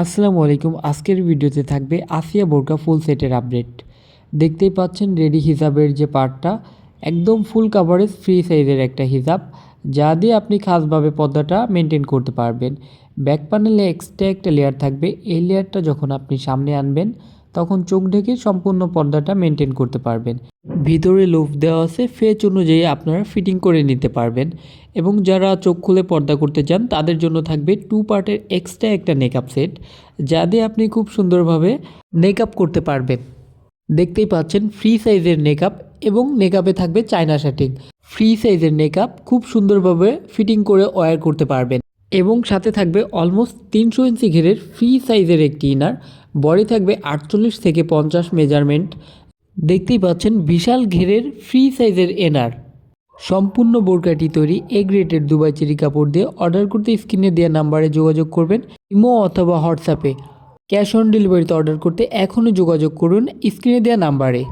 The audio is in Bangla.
আসসালামু আলাইকুম। আজকের ভিডিওতে থাকবে আসিয়া বোরকা ফুল সেটের আপডেট। দেখতেই পাচ্ছেন রেডি হিসাবের যে পার্টটা, একদম ফুল কাভারেজ ফ্রি সাইজের একটা হিসাব যা দিয়ে আপনি খাসভাবে পর্দাটা মেনটেন করতে পারবেন। ব্যাক প্যানেলে এক্সট্রা একটা লেয়ার থাকবে। এই লেয়ারটা যখন আপনি সামনে আনবেন তখন চোখ ঢেকে সম্পূর্ণ পর্দাটা মেনটেন করতে পারবেন। ভিতরে লুফ দেওয়া আছে ফেচ অনুযায়ী আপনারা ফিটিং করে নিতে পারবেন এবং যারা চোখ খুলে পর্দা করতে চান, তাদের জন্য থাকবে টু পার্টের এক্সট্রা একটা মেকআপ সেট যা দিয়ে আপনি খুব সুন্দরভাবে মেকআপ করতে পারবেন। দেখতেই পাচ্ছেন ফ্রি সাইজের মেকআপ এবং মেকআপে থাকবে চায়না সেটিং ফ্রি সাইজের মেকআপ খুব সুন্দরভাবে ফিটিং করে ওয়্যার করতে পারবেন। এবং সাথে থাকবে অলমোস্ট তিনশো ইঞ্চি ঘেরের ফ্রি সাইজের একটি ইনার বডি থাকবে আটচল্লিশ থেকে পঞ্চাশ মেজারমেন্ট দেখতেই পাচ্ছেন বিশাল ঘেরের ফ্রি সাইজের এনার সম্পূর্ণ বোরকাটি তৈরি এ গ্রেডের দুবাই চেরি কাপড় দিয়ে অর্ডার করতে স্ক্রিনে দেওয়া নাম্বারে যোগাযোগ করবেন, ইমো অথবা হোয়াটসঅ্যাপে। ক্যাশ অন ডেলিভারিতে অর্ডার করতে এখনই যোগাযোগ করুন স্ক্রিনে দেওয়া নাম্বারে।